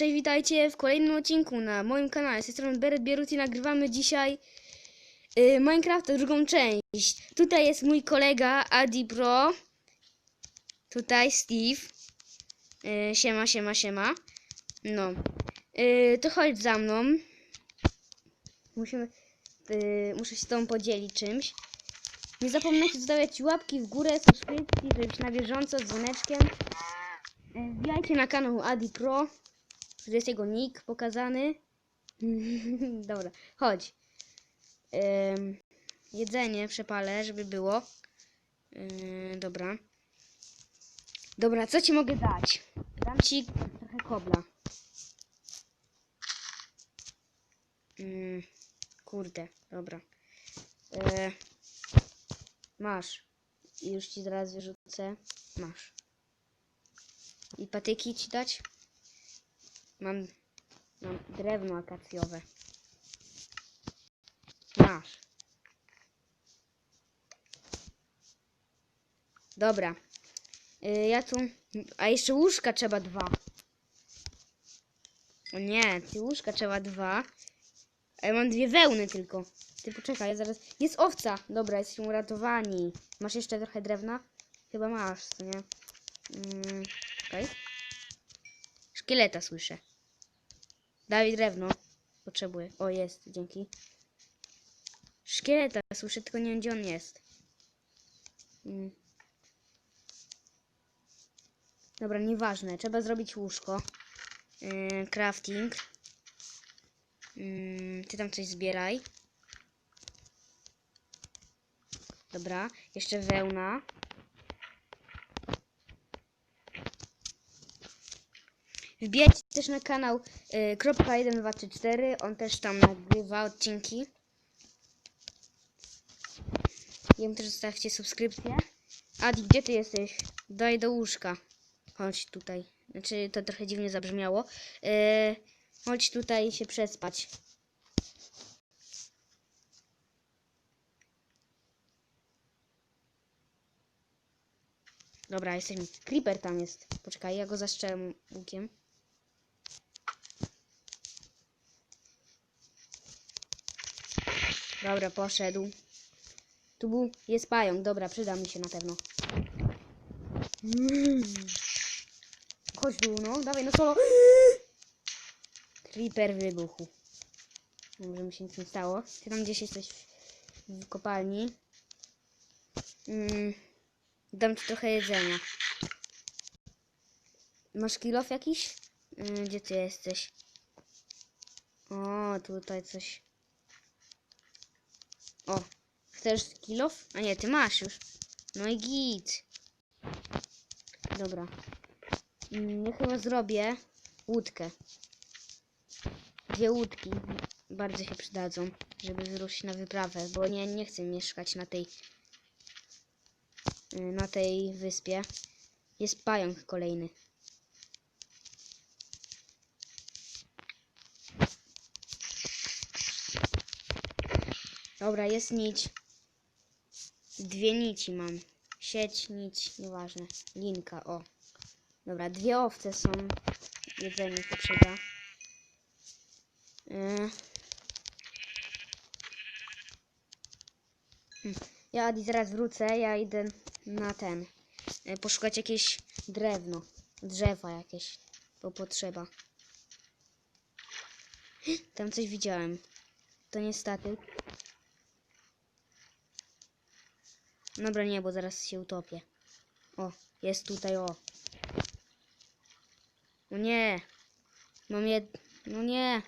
Cześć, witajcie w kolejnym odcinku na moim kanale. Z tej strony Beret Bierut i nagrywamy dzisiaj y, Minecrafta, drugą część. Tutaj jest mój kolega Adi Pro. Tutaj Steve. Y, siema, siema, siema. No. Y, to chodź za mną. Musimy, y, muszę się z tobą podzielić czymś. Nie zapomnijcie zostawiać łapki w górę, subskrypcji, żeby być na bieżąco z dzwoneczkiem. Y, Wbijajcie na kanał Adi Pro. Tu jest jego nick pokazany. Dobra, chodź. Ym, jedzenie przepalę, żeby było. Dobra. Dobra, co ci mogę dać? Dam ci trochę kobla. Yy, kurde, dobra. Yy, masz. Już ci zaraz wyrzucę. Masz. I patyki ci dać? Mam, mam drewno akacjowe. Masz. Dobra. Y, ja tu... A jeszcze łóżka trzeba dwa. O nie, łóżka trzeba dwa. A ja mam dwie wełny tylko. Ty poczekaj, ja zaraz... Jest owca! Dobra, jesteśmy uratowani. Masz jeszcze trochę drewna? Chyba masz, co nie? Mm, okej. Szkieleta słyszę. Dawid drewno. Potrzebuję. O, jest, dzięki. Szkieleta słyszę, tylko nie wiem gdzie on jest. Mm. Dobra, nieważne. Trzeba zrobić łóżko. Yy, crafting. Yy, ty tam coś zbieraj. Dobra, jeszcze wełna. Wbijajcie też na kanał y, kropka 1234, on też tam nagrywa odcinki. Wiem też zostawcie subskrypcję. Adi, gdzie ty jesteś? Daj do łóżka. Chodź tutaj. Znaczy, to trochę dziwnie zabrzmiało. Y, chodź tutaj się przespać. Dobra, jesteśmy. Creeper tam jest. Poczekaj, ja go zastrzelę łukiem. Dobra, poszedł. Tu był, jest pająk. Dobra, przyda mi się na pewno. Mm. Chodź tu, no. Dawaj, no solo. Creeper wybuchł. Może mi się nic nie stało. Ty tam gdzieś jesteś w kopalni. Mm. Dam ci trochę jedzenia. Masz kilof jakiś? Yy, gdzie ty jesteś? O, tutaj coś. O, chcesz kilof? A nie, ty masz już. No i git. Dobra. Mm, Ja chyba zrobię łódkę. Dwie łódki bardzo się przydadzą, żeby wyruszyć na wyprawę, bo nie, nie chcę mieszkać na tej y, na tej wyspie. Jest pająk kolejny. Dobra, jest nić. Dwie nici mam. Sieć, nić, nieważne. Linka, o. Dobra, dwie owce są. Jedzenie potrzeba. Yy. Hmm. Ja Adi zaraz wrócę, ja idę na ten. y, Poszukać jakieś drewno. Drzewa jakieś. Bo potrzeba. Tam coś widziałem. To nie Dobra, nie, bo zaraz się utopię. O, jest tutaj, o. No nie. Mam jed... No nie.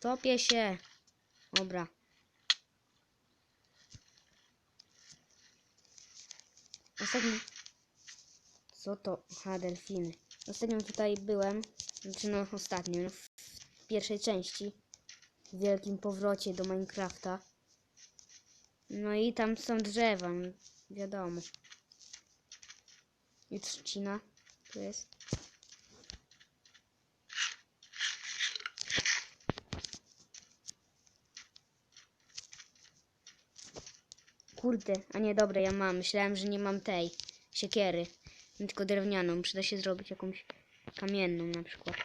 Topię się. Dobra. Ostatnio... Co to? Aha, delfiny. Ostatnio tutaj byłem. Znaczy no, ostatnio. No, w pierwszej części. W wielkim powrocie do Minecrafta. No i tam są drzewa, wiadomo. I trzcina tu jest. Kurde, a nie, dobra, ja mam. Myślałem, że nie mam tej siekiery. Tylko drewnianą. Przyda się zrobić jakąś kamienną na przykład.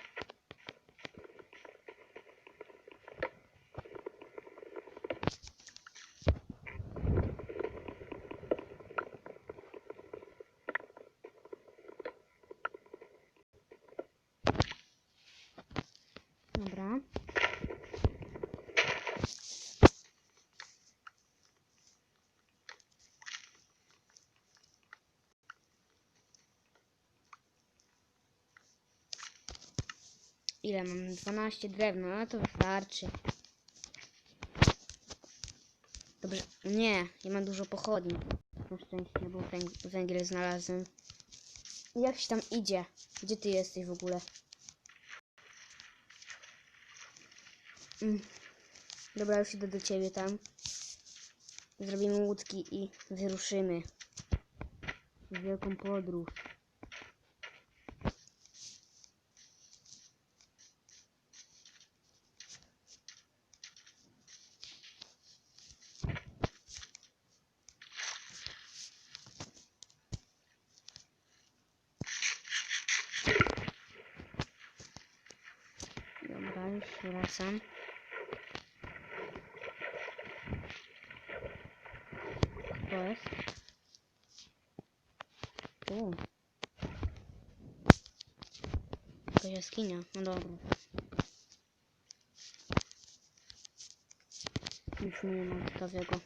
Ile mam? 12 drewna, no to wystarczy. Dobrze, nie, nie mam dużo pochodni. Na szczęście, bo węg- węgiel znalazłem. Jak się tam idzie? Gdzie ty jesteś w ogóle? Mm. Dobra, już idę do ciebie tam. Zrobimy łódki i wyruszymy. W wielką podróż. Dobra, już wracam. To jest? Tu. Jakaś jaskinia. No dobra. Już nie ma ciekawego.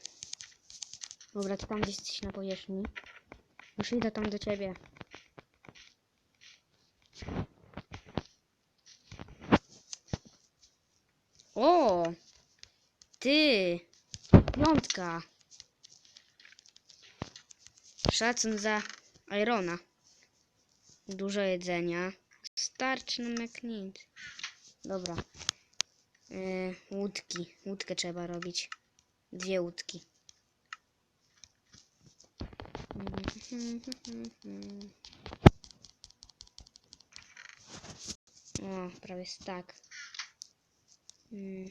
Dobra, ty tam gdzieś jesteś na powierzchni. Już idę tam do ciebie. O! Ty! Piątka! Szacun za Irona. Dużo jedzenia. Starczy nam jak nic. Dobra. Yy, łódki. Łódkę trzeba robić. Dwie łódki. O, prawie tak. Mm.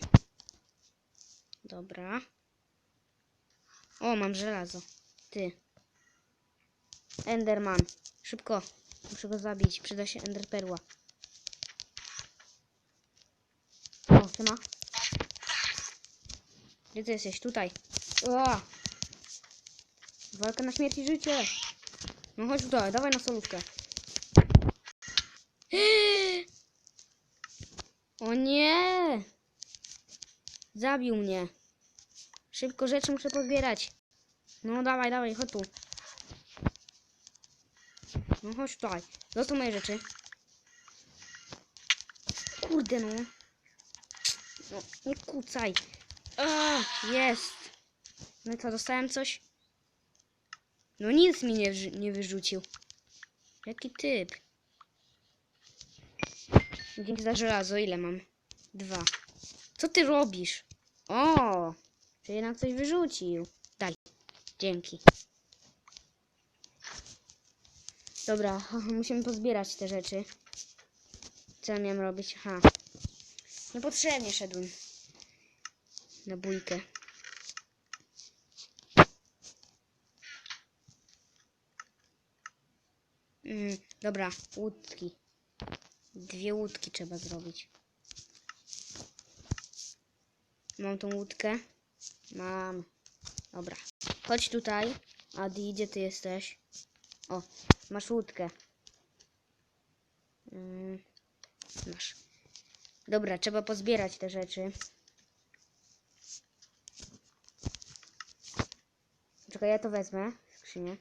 Dobra. O, mam żelazo. Ty. Enderman. Szybko. Muszę go zabić. Przyda się enderperła. O, ty ma. Gdzie ty jesteś? Tutaj. O! Walka na śmierć i życie. No chodź tutaj, dawaj na solówkę. O nie! Zabił mnie. Szybko rzeczy muszę pozbierać. No dawaj, dawaj, chodź tu. No chodź tutaj. Zostaw moje rzeczy. Kurde no. No, nie kucaj. A, jest. No co, dostałem coś? No nic mi nie, nie wyrzucił. Jaki typ. Dzięki za żelazo, ile mam? Dwa. Co ty robisz? O! Czy jednak coś wyrzucił? Daj. Dzięki. Dobra, musimy pozbierać te rzeczy. Co miałem robić? Aha. Niepotrzebnie szedłem. Na bójkę. Mm, dobra, łódki. Dwie łódki trzeba zrobić. Mam tą łódkę? Mam. Dobra. Chodź tutaj. Adi, gdzie ty jesteś? O, masz łódkę. Mm, masz. Dobra, trzeba pozbierać te rzeczy. Czekaj, ja to wezmę. Skrzynię.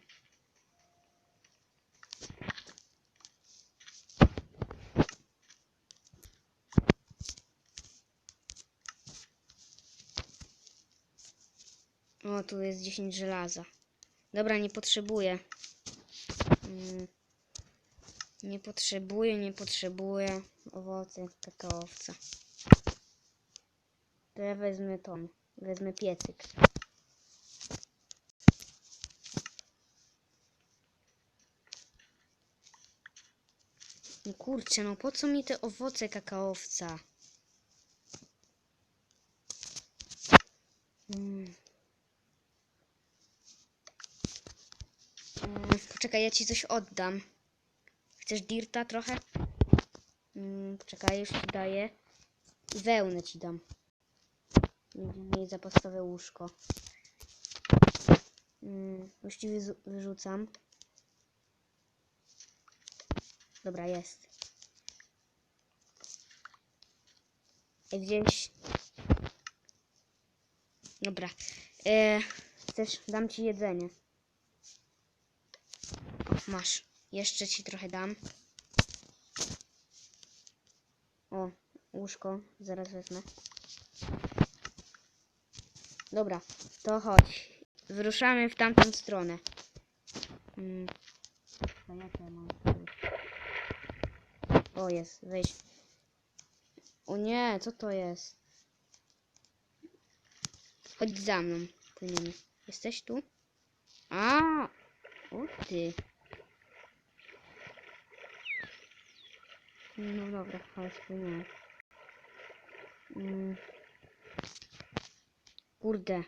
O, tu jest 10 żelaza. Dobra, nie potrzebuję. Mm. Nie potrzebuję, nie potrzebuję owoce kakaowca. To ja wezmę tą. Wezmę piecyk. No kurczę, no po co mi te owoce kakaowca? Mm. Poczekaj, ja ci coś oddam. Chcesz dirta trochę? Mm, poczekaj, już ci daję. Wełnę ci dam. Miej zapasowe łóżko. Mm, już ci wyrzucam. Dobra, jest. Ej, wziąć... Dobra. E, chcesz, dam ci jedzenie. Masz. Jeszcze ci trochę dam. O, łóżko. Zaraz wezmę. Dobra, to chodź. Wyruszamy w tamtą stronę. Mm. Tu? O, jest, wejdź. O nie, co to jest? Chodź za mną. Jesteś tu? A, o ty. No dobra, chodź, płyniemy. Mm. Kurde.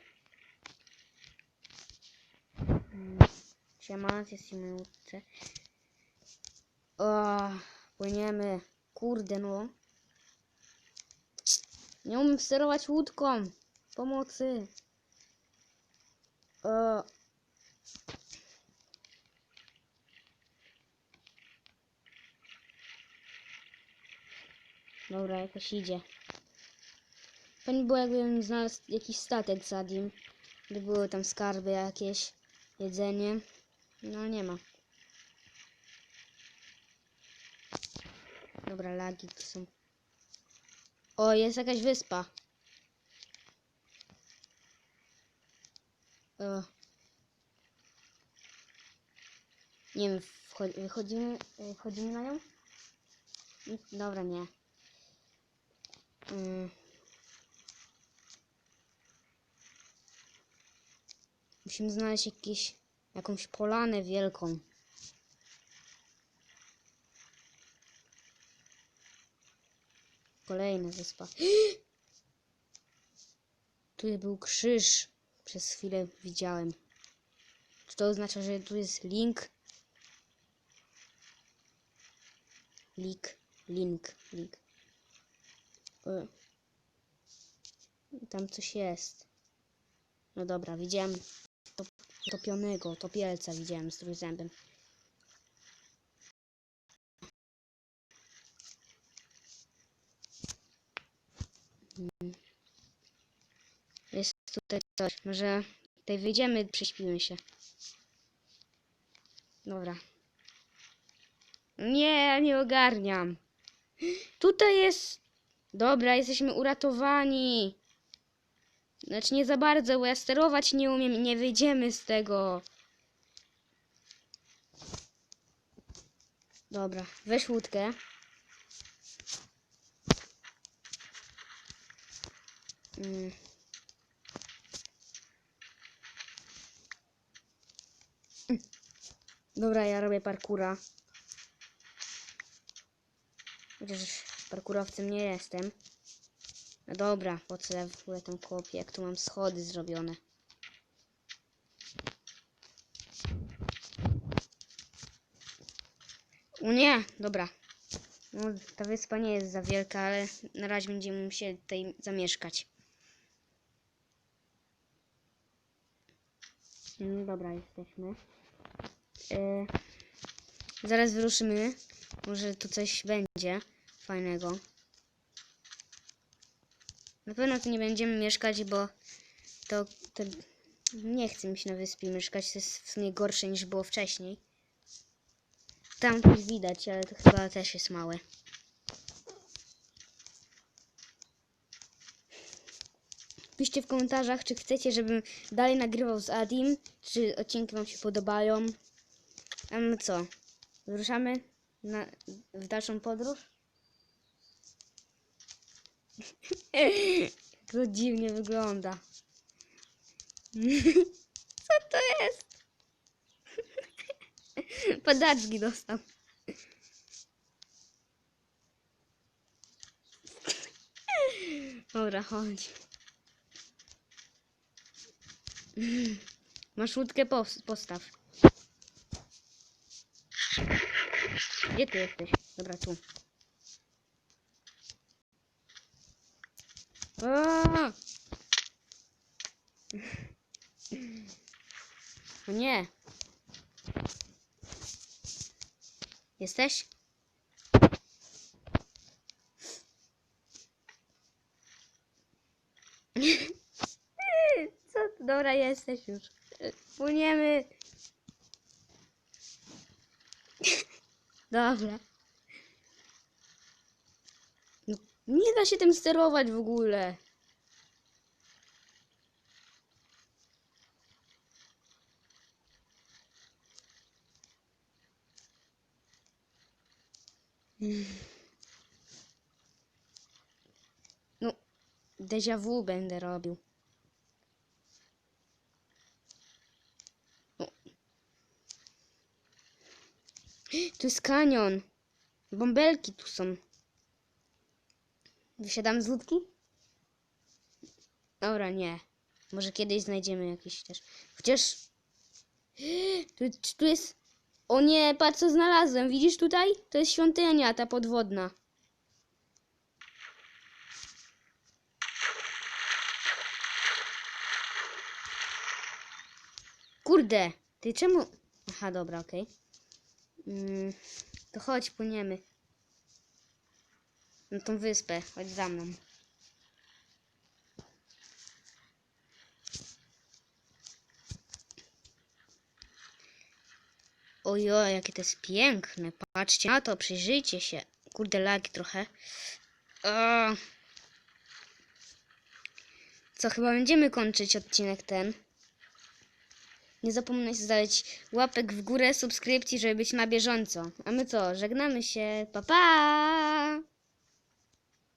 Mm. Jest łódce. O, płyniemy. Kurde no. Nie umiem sterować łódką. Pomocy. O. Dobra, jakoś idzie. Fajnie było jakbym znalazł jakiś statek za nim. Gdy były tam skarby jakieś, jedzenie. No nie ma. Dobra, lagi tu są. O, jest jakaś wyspa. O. Nie wiem, wcho- wychodzimy, y, wchodzimy na nią? Dobra, nie. Mm. Musimy znaleźć jakieś, jakąś polanę wielką. Kolejna wyspa. Tu był krzyż. Przez chwilę widziałem. Czy to oznacza, że tu jest link? Link, link, link. Tam coś jest. No dobra, widziałem top, topionego, topielca widziałem z trójzębem. Mm. Jest tutaj coś. Może tutaj wyjdziemy, prześpimy się. Dobra. Nie, nie ogarniam. Tutaj jest... Dobra, jesteśmy uratowani. Znaczy nie za bardzo, bo ja sterować nie umiem i nie wyjdziemy z tego. Dobra, weź łódkę. Mm. Dobra, ja robię parkura. Chociaż parkurowcem nie jestem. No dobra, po co ja w ogóle tam kopię, jak tu mam schody zrobione. O nie, dobra. No, ta wyspa nie jest za wielka, ale na razie będziemy musieli tutaj zamieszkać. No dobra, jesteśmy. E, zaraz wyruszymy. Może tu coś będzie fajnego. Na pewno tu nie będziemy mieszkać, bo to, to nie chcę mi się na wyspie mieszkać. To jest w sumie gorsze niż było wcześniej. Tam coś widać, ale to chyba też jest małe. Piszcie w komentarzach, czy chcecie, żebym dalej nagrywał z Adim, czy odcinki Wam się podobają. A my co? Wyruszamy na, w dalszą podróż? To dziwnie wygląda. Co to jest? Padaczki dostał. Dobra, chodź. Masz łódkę, pos- postaw. Gdzie ty jesteś? Dobra, tu. Aaa! O nie. Jesteś? Co? Dobra, jesteś już. Płyniemy. Dobra. No Nie da się tym sterować w ogóle. No, déjà vu będę robił. O. Tu jest kanion. Bąbelki tu są. Wysiadam z łódki? Dobra, nie. Może kiedyś znajdziemy jakiś też. Chociaż. Tu, tu jest. O nie, patrz co znalazłem. Widzisz tutaj? To jest świątynia ta podwodna. Kurde, ty czemu. Aha, dobra, okej. Mm, to chodź, płyniemy. Na tą wyspę, chodź za mną. Ojo, jakie to jest piękne. Patrzcie na to, przyjrzyjcie się. Kurde, lagi trochę. Co, chyba będziemy kończyć odcinek ten. Nie zapomnij zostawić łapek w górę, subskrypcji, żeby być na bieżąco. A my co, żegnamy się. Pa, pa!